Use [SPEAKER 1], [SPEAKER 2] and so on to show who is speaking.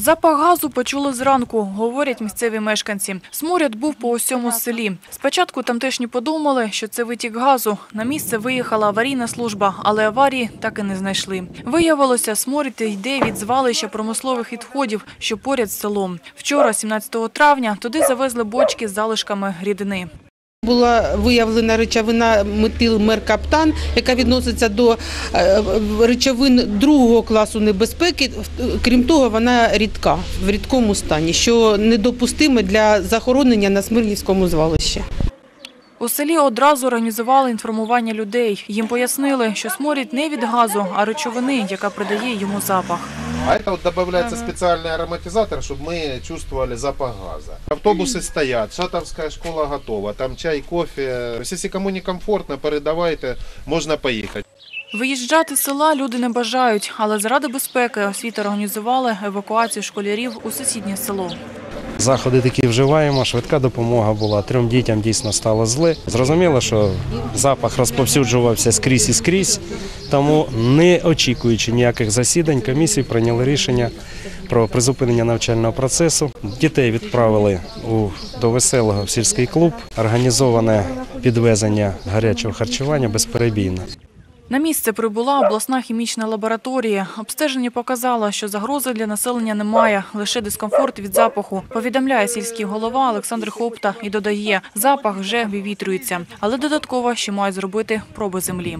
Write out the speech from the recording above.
[SPEAKER 1] Запах газу почули зранку, говорять місцеві мешканці. Сморід був по усьому селі. Спочатку тамтешні подумали, що це витік газу. На місце виїхала аварійна служба, але аварії так і не знайшли. Виявилося, сморід йде від звалища промислових відходів, що поряд з селом. Вчора, 17 травня, туди завезли бочки з залишками рідини.
[SPEAKER 2] Була виявлена речовина метилмеркаптан, яка відноситься до е, речовин другого класу небезпеки. Крім того, вона рідка в рідкому стані, що недопустиме для захоронення на Смирнівському звалищі.
[SPEAKER 1] У селі одразу організували інформування людей. Їм пояснили, що сморід не від газу, а речовини, яка придає йому запах.
[SPEAKER 3] А это вот добавляется специальный ароматизатор, чтобы мы чувствовали запах газа. Автобусы стоят, шатовская школа готова, там чай, кофе. То есть, если кому не комфортно, передавайте, можно поехать.
[SPEAKER 1] Виїжджати з села люди не бажають, але заради безпеки освіти організували евакуацію школярів у сусіднє село.
[SPEAKER 4] Заходи такі вживаємо, швидка допомога була. Трьом дітям дійсно стало зле. Зрозуміло, що запах розповсюджувався скрізь і скрізь, тому не очікуючи ніяких засідань, комісії прийняли рішення про призупинення навчального процесу. Дітей відправили у, до веселого в сільський клуб, організоване підвезення гарячого харчування безперебійно.
[SPEAKER 1] На місце прибула обласна хімічна лабораторія. Обстеження показало, що загрози для населення немає, лише дискомфорт від запаху. Повідомляє сільський голова Олександр Хопта і додає, запах вже вивітрюється, але додатково ще мають зробити проби землі.